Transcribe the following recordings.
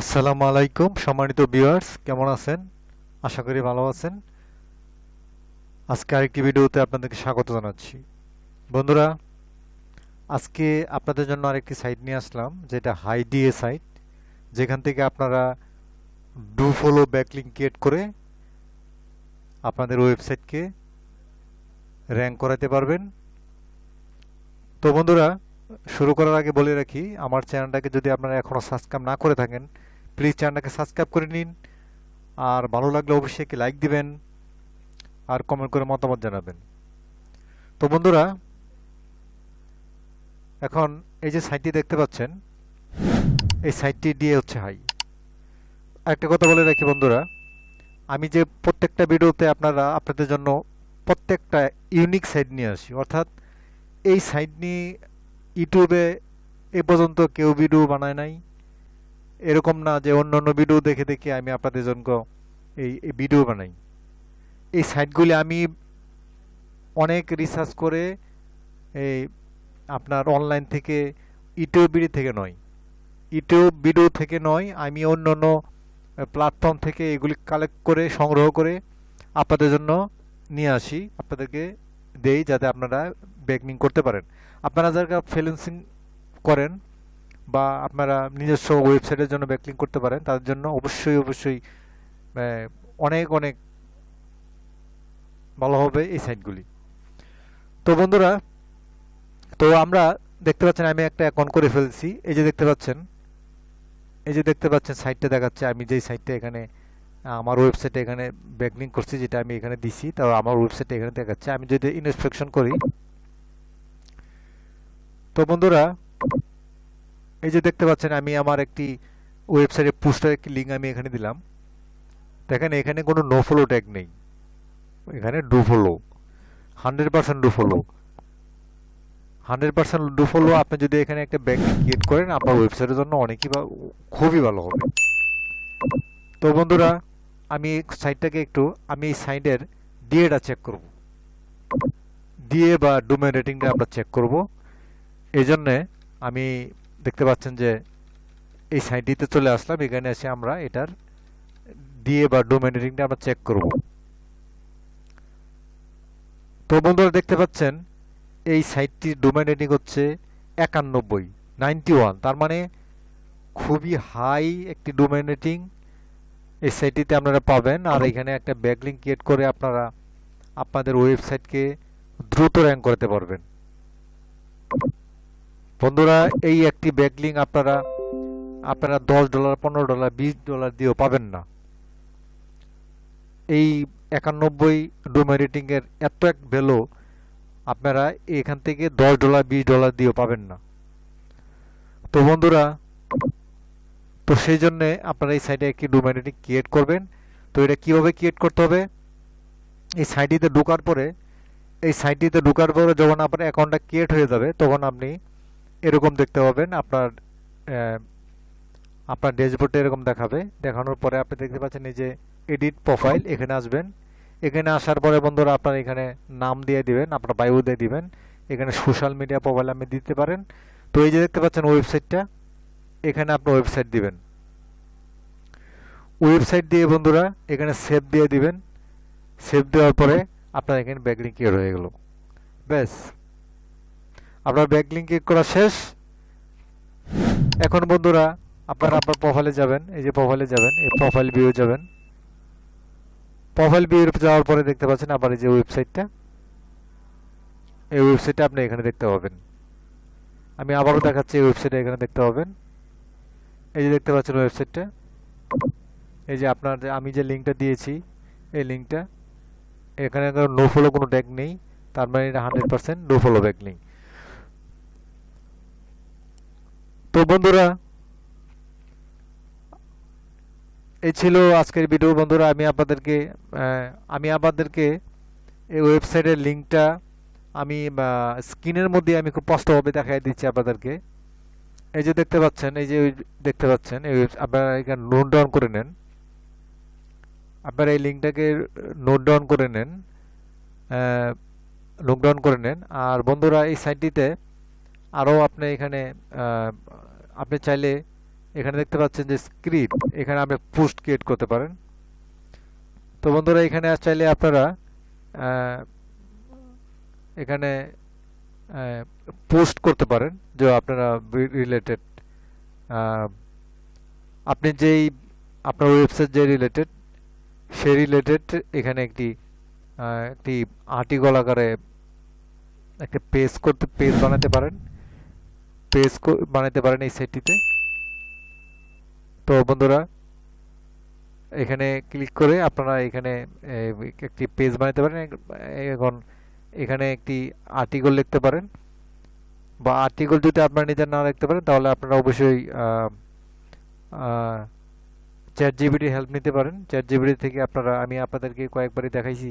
আসসালামু আলাইকুম, সম্মানিত ভিউয়ার্স কেমন আছেন? আশা করি ভালো আছেন। আজকে আরেকটি ভিডিওতে আপনাদেরকে স্বাগত জানাচ্ছি। বন্ধুরা, আজকে আপনাদের জন্য আরেকটি সাইট নিয়ে আসলাম, যেটা হাই ডিএ সাইট যেখান থেকে আপনারা ডু ফলো ব্যাকলিং ক্রিয়েট করে আপনাদের ওয়েবসাইটকে র্যাঙ্ক করাতে পারবেন। তো বন্ধুরা, শুরু করার আগে বলে রাখি, আমার চ্যানেলটাকে যদি আপনারা এখনও সাবস্ক্রাইব না করে থাকেন প্লিজ চ্যানেলটাকে সাবস্ক্রাইব করে নিন। আর ভালো লাগলে অবশ্যই একটি লাইক দিবেন। আর কমেন্ট করে মতামত জানাবেন। তো বন্ধুরা, এখন এই যে সাইটটি দেখতে পাচ্ছেন, এই সাইটটি দিয়ে হচ্ছে হাই একটা কথা বলে রাখি বন্ধুরা, আমি যে প্রত্যেকটা ভিডিওতে আপনারা, আপনাদের জন্য প্রত্যেকটা ইউনিক সাইট নিয়ে আসি। অর্থাৎ এই সাইট নিয়ে ইউটিউবে এ পর্যন্ত কেউ ভিডিও বানায় নাই। এরকম না যে অন্য অন্য ভিডিও দেখে দেখে আমি আপনাদের জন্য এই ভিডিও বানাই। এই সাইটগুলি আমি অনেক রিসার্চ করে এই আপনার অনলাইন থেকে ইউটিউব ভিডিও থেকে নয়। ইউটিউব ভিডিও থেকে নয়, আমি অন্য অন্য প্ল্যাটফর্ম থেকে এগুলি কালেক্ট করে, সংগ্রহ করে আপনাদের জন্য নিয়ে আসি। আপনাদেরকে দেই যাতে আপনারা ব্যাকনিং করতে পারেন। আপনারা যারা ফ্রিল্যান্সিং করেন বা আপনারা নিজস্ব ওয়েবসাইটের জন্য ব্যাকলিং করতে পারেন তাদের জন্য অবশ্যই অবশ্যই অনেক অনেক ভালো হবে এই সাইটগুলি তো বন্ধুরা, তো আমরা দেখতে পাচ্ছেন আমি একটা অ্যাকাউন্ট করে ফেলছি। এই যে দেখতে পাচ্ছেন, এই যে দেখতে পাচ্ছেন সাইটটা দেখাচ্ছে। আমি যেই সাইটটা এখানে, আমার ওয়েবসাইটে এখানে ব্যাকলিং করছি, যেটা আমি এখানে দিছি তাও আমার ওয়েবসাইটে এখানে দেখাচ্ছে। আমি যদি ইনস্পেকশন করি, তো বন্ধুরা এই যে দেখতে পাচ্ছেন, আমি আমার একটি ওয়েবসাইটে পোস্টার একটি লিঙ্ক আমি এখানে দিলাম। দেখেন, এখানে কোনো নো ফলো ট্যাগ নেই। এখানে do follow hundred percent do follow hundred percent do follow আপনি যদি এখানে একটা ব্যাংক ক্রিয়েট করেন, আপনার ওয়েবসাইটের জন্য অনেকই খুবই ভালো হবে। তো বন্ধুরা, আমি সাইটটাকে একটু, আমি এই সাইটের ডিএটা চেক করব। ডিএ বা ডোমেন রেটিংটা আমরা চেক করব। এই জন্যে আমি দেখতে পাচ্ছেন যে এই সাইটটিতে চলে আসলাম। এখানে এসে আমরা এটার ডিএ বা ডোমেন রেটিংটা আমরা চেক করব। তো বন্ধুরা দেখতে পাচ্ছেন, এই সাইটটির ডোমেন রেটিং হচ্ছে একানব্বই নাইনটি ওয়ান তার মানে খুবই হাই একটি ডোমেন রেটিং এই সাইটটিতে আপনারা পাবেন। আর এখানে একটা ব্যাকলিং ক্রিয়েট করে আপনারা আপনাদের ওয়েবসাইটকে দ্রুত র্যাঙ্ক করতে পারবেন। বন্ধুরা, এই একটি ব্যাকলিং আপনারা আপনারা দশ ডলার পনেরো ডলার বিশ ডলার দিয়েও পাবেন না। এই একানব্বই ডোমেন রেটিং এর এত এক ভ্যালু আপনারা এখান থেকে দশ ডলার বিশ ডলার দিয়েও পাবেন না। তো বন্ধুরা, তো সেই জন্য আপনারা এই সাইটে একটি ডোমেন রেটিং ক্রিয়েট করবেন। তো এটা কীভাবে ক্রিয়েট করতে হবে? এই সাইটটিতে ঢোকার পরে, এই সাইটটিতে ঢোকার পরে যখন আপনার অ্যাকাউন্টটা ক্রিয়েট হয়ে যাবে, তখন আপনি এরকম দেখতে পাবেন, আপনার আপনার ড্যাশবোর্ডে এরকম দেখাবে। দেখানোর পরে আপনি দেখতে পাচ্ছেন এই যে এডিট প্রোফাইল, এখানে আসবেন। এখানে আসার পরে বন্ধুরা আপনার এখানে নাম দিয়ে দিবেন, আপনার বায়ু দিয়ে দিবেন। এখানে সোশ্যাল মিডিয়া প্রোফাইল আপনি দিতে পারেন। তো এই যে দেখতে পাচ্ছেন ওয়েবসাইটটা এখানে আপনি ওয়েবসাইট দিবেন। ওয়েবসাইট দিয়ে বন্ধুরা এখানে সেভ দিয়ে দিবেন। সেভ দেওয়ার পরে আপনার এখানে ব্যাকলিং ক্লিয়ার হয়ে গেল। ব্যাস। আপনার ব্যাকলিং ক্লিক করা শেষ। এখন বন্ধুরা, আপনারা আপনার প্রোফাইলে যাবেন, এই যে প্রোফাইলে যাবেন, এই প্রোফাইল ভিউ যাবেন। প্রোফাইল ভিউ যাওয়ার পরে দেখতে পাচ্ছেন আবার এই যে ওয়েবসাইটটা এই ওয়েবসাইটটা আপনি এখানে দেখতে পাবেন। আমি আবারও দেখাচ্ছি এই ওয়েবসাইটটা এখানে দেখতে পাবেন। এই যে দেখতে পাচ্ছেন ওয়েবসাইটটা এই যে আপনার আমি যে লিঙ্কটা দিয়েছি, এই লিঙ্কটা এখানে নো ফলো কোনো ট্যাগ নেই। তার মানে এটা hundred percent no follow back link তো বন্ধুরা, এই ছিল আজকের ভিডিও বন্ধুরা, আমি আপনাদেরকে আমি আপনাদেরকে এই ওয়েবসাইটের লিঙ্কটা আমি স্ক্রিনের মধ্যে আমি খুব স্পষ্টভাবে দেখাই দিচ্ছি আপনাদেরকে। এই যে দেখতে পাচ্ছেন, এই যে দেখতে পাচ্ছেন, এই আপনারা এখানে নোট ডাউন করে নেন। আপনারা এই লিঙ্কটাকে নোট ডাউন করে নেন নোট ডাউন করে নেন। আর বন্ধুরা, এই সাইটটিতে আরও আপনি এখানে আপনি চাইলে এখানে দেখতে পাচ্ছেন যে স্ক্রিপ্ট এখানে আপনি পোস্ট ক্রিয়েট করতে পারেন। তো বন্ধুরা, এখানে চাইলে আপনারা এখানে পোস্ট করতে পারেন, যে আপনারা রিলেটেড আপনি যেই, আপনার ওয়েবসাইট যে রিলেটেড সে রিলেটেড এখানে একটি একটি আর্টিকল আকারে একটা পেজ করতে পেজ বানাতে পারেন। পেজ বানাতে পারেন এই সাইটটিতে তো বন্ধুরা, এখানে ক্লিক করে আপনারা এখানে একটি পেজ বানাতে পারেন। এখন এখানে একটি আর্টিকেল লিখতে পারেন। বা আর্টিকেল যদি আপনারা নিজের না লিখতে পারেন, তাহলে আপনারা অবশ্যই চ্যাট জিবিটি হেল্প নিতে পারেন। চ্যাট জিবিটি থেকে আপনারা, আমি আপনাদেরকে কয়েকবারই দেখাইছি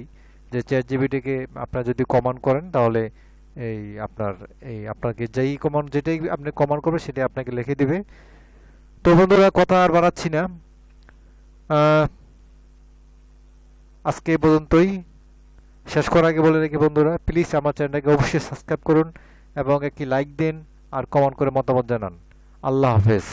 যে চ্যাট জিবিটিকে আপনারা যদি কমান্ড করেন, তাহলে এই আপনার, এই আপনাকে যেই কমান্ড যেটাই আপনি কমান্ড করবে সেটাই আপনাকে লিখে দিবে। তো বন্ধুরা, কথা আর বাড়াচ্ছি না। আজকে পর্যন্তই। শেষ করার আগে বলে রেখে বন্ধুরা প্লিজ আমার চ্যানেলটাকে অবশ্যই সাবস্ক্রাইব করুন এবং একটি লাইক দিন আর কমেন্ট করে মতামত জানান। আল্লাহ হাফেজ।